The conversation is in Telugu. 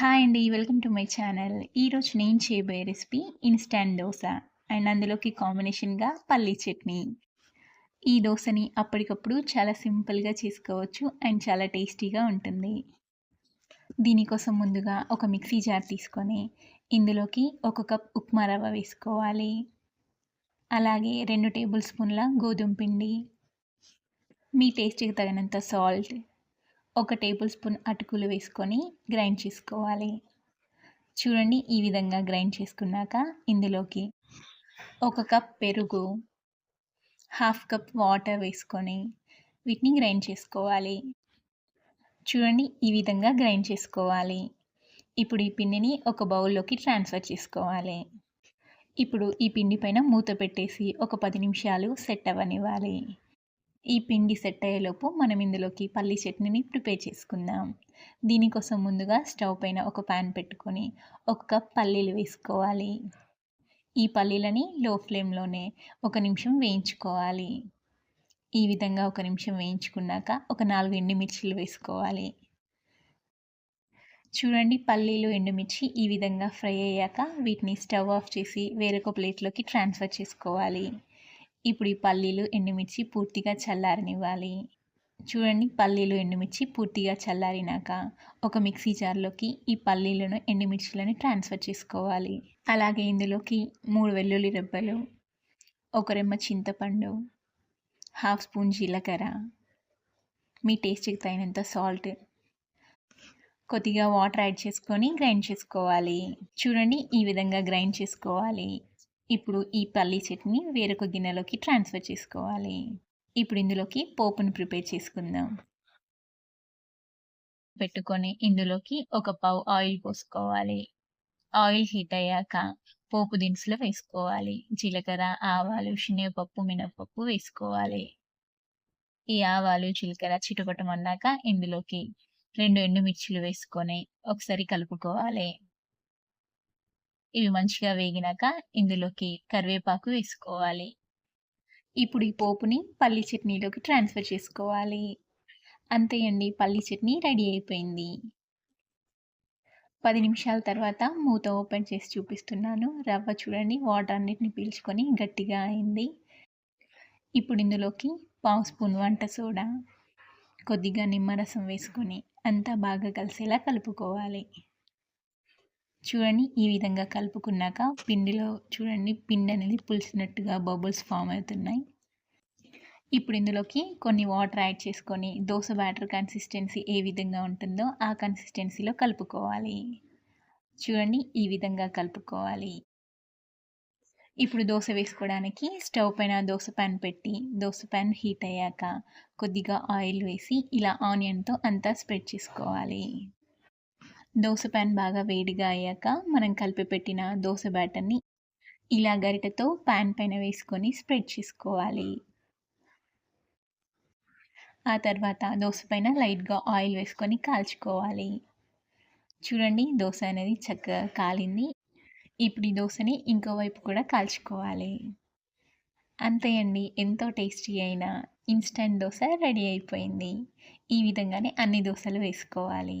హాయ్ అండి వెల్కమ్ టు మై ఛానల్ ఈరోజు నేను చేయబోయే రెసిపీ ఇన్స్టాంట్ దోశ అండ్ అందులోకి కాంబినేషన్గా పల్లీ చట్నీ. ఈ దోశని అప్పటికప్పుడు చాలా సింపుల్గా చేసుకోవచ్చు అండ్ చాలా టేస్టీగా ఉంటుంది. దీనికోసం ముందుగా ఒక మిక్సీ జార్ తీసుకొని ఇందులోకి ఒక కప్ ఉప్మా రవ్వ వేసుకోవాలి. అలాగే రెండు టేబుల్ స్పూన్ల గోధుమ పిండి. మీ టేస్ట్కి తగినంత సాల్ట్ ఒక టేబుల్ స్పూన్ అటుకులు వేసుకొని గ్రైండ్ చేసుకోవాలి. చూడండి ఈ విధంగా గ్రైండ్ చేసుకున్నాక ఇందులోకి ఒక కప్ పెరుగు హాఫ్ కప్ వాటర్ వేసుకొని వీటిని గ్రైండ్ చేసుకోవాలి. చూడండి ఈ విధంగా గ్రైండ్ చేసుకోవాలి. ఇప్పుడు ఈ పిండిని ఒక బౌల్లోకి ట్రాన్స్ఫర్ చేసుకోవాలి. ఇప్పుడు ఈ పిండి పైన మూత పెట్టేసి ఒక పది నిమిషాలు సెట్ అవ్వనివ్వాలి. ఈ పిండి సెట్ అయ్యేలోపు మనం ఇందులోకి పల్లి చట్నీని ప్రిపేర్ చేసుకుందాం. దీనికోసం ముందుగా స్టవ్ పైన ఒక ప్యాన్ పెట్టుకొని ఒక కప్ పల్లీలు వేసుకోవాలి. ఈ పల్లీలని లో ఫ్లేమ్లోనే ఒక నిమిషం వేయించుకోవాలి. ఈ విధంగా ఒక నిమిషం వేయించుకున్నాక ఒక నాలుగు ఎండుమిర్చిలు వేసుకోవాలి. చూడండి పల్లీలు ఎండుమిర్చి ఈ విధంగా ఫ్రై అయ్యాక వీటిని స్టవ్ ఆఫ్ చేసి వేరొక ప్లేట్లోకి ట్రాన్స్ఫర్ చేసుకోవాలి. ఇప్పుడు ఈ పల్లీలు ఎండుమిర్చి పూర్తిగా చల్లారనివ్వాలి. చూడండి పల్లీలు ఎండుమిర్చి పూర్తిగా చల్లారినాక ఒక మిక్సీ జార్లోకి ఈ పల్లీలను ఎండుమిర్చిలను ట్రాన్స్ఫర్ చేసుకోవాలి. అలాగే ఇందులోకి మూడు వెల్లుల్లి రెబ్బలు ఒక రెమ్మ చింతపండు హాఫ్ స్పూన్ జీలకర్ర మీ టేస్ట్కి తగినంత సాల్ట్. కొద్దిగా వాటర్ యాడ్ చేసుకొని గ్రైండ్ చేసుకోవాలి. చూడండి ఈ విధంగా గ్రైండ్ చేసుకోవాలి. ఇప్పుడు ఈ పల్లీ చట్నీ వేరొక గిన్నెలోకి ట్రాన్స్ఫర్ చేసుకోవాలి. ఇప్పుడు ఇందులోకి పోపును ప్రిపేర్ చేసుకుందాం. పెట్టుకొని ఇందులోకి ఒక పావు ఆయిల్ పోసుకోవాలి. ఆయిల్ హీట్ అయ్యాక పోపు దినుసులు వేసుకోవాలి. జీలకర్ర ఆవాలు శనగపప్పు మినపప్పు వేసుకోవాలి. ఈ ఆవాలు జీలకర్ర చిటుపటమన్నాక ఇందులోకి రెండు ఎండుమిర్చిలు వేసుకొని ఒకసారి కలుపుకోవాలి. ఇవి మంచిగా వేగినాక ఇందులోకి కరివేపాకు వేసుకోవాలి. ఇప్పుడు ఈ పోపుని పల్లి చట్నీలోకి ట్రాన్స్ఫర్ చేసుకోవాలి. అంతే అండి పల్లి చట్నీ రెడీ అయిపోయింది. పది నిమిషాల తర్వాత మూత ఓపెన్ చేసి చూపిస్తున్నాను. రవ్వ చూడండి వాటర్ అన్నిటిని పీల్చుకొని గట్టిగా అయింది. ఇప్పుడు ఇందులోకి పావు స్పూన్ వంట సోడా కొద్దిగా నిమ్మరసం వేసుకొని అంతా బాగా కలిసేలా కలుపుకోవాలి. చూడండి ఈ విధంగా కలుపుకున్నాక పిండిలో చూడండి పిండి అనేది పులిసినట్టుగా బబుల్స్ ఫామ్ అవుతున్నాయి. ఇప్పుడు ఇందులోకి కొన్ని వాటర్ యాడ్ చేసుకొని దోశ బ్యాటర్ కన్సిస్టెన్సీ ఏ విధంగా ఉంటుందో ఆ కన్సిస్టెన్సీలో కలుపుకోవాలి. చూడండి ఈ విధంగా కలుపుకోవాలి. ఇప్పుడు దోశ వేసుకోవడానికి స్టవ్ పైన దోశ ప్యాన్ పెట్టి దోశ ప్యాన్ హీట్ అయ్యాక కొద్దిగా ఆయిల్ వేసి ఇలా ఆనియన్తో అంతా స్ప్రెడ్ చేసుకోవాలి. దోశ ప్యాన్ బాగా వేడిగా అయ్యాక మనం కలిపి పెట్టిన దోశ బ్యాటర్ని ఇలా గరిటతో ప్యాన్ పైన వేసుకొని స్ప్రెడ్ చేసుకోవాలి. ఆ తర్వాత దోశ పైన లైట్గా ఆయిల్ వేసుకొని కాల్చుకోవాలి. చూడండి దోశ అనేది చక్కగా కాలింది. ఇప్పుడు ఈ దోశని ఇంకో వైపు కూడా కాల్చుకోవాలి. అంతే అండి. ఎంతో టేస్టీ అయిన ఇన్స్టంట్ దోశ రెడీ అయిపోయింది. ఈ విధంగానే అన్ని దోశలు వేసుకోవాలి.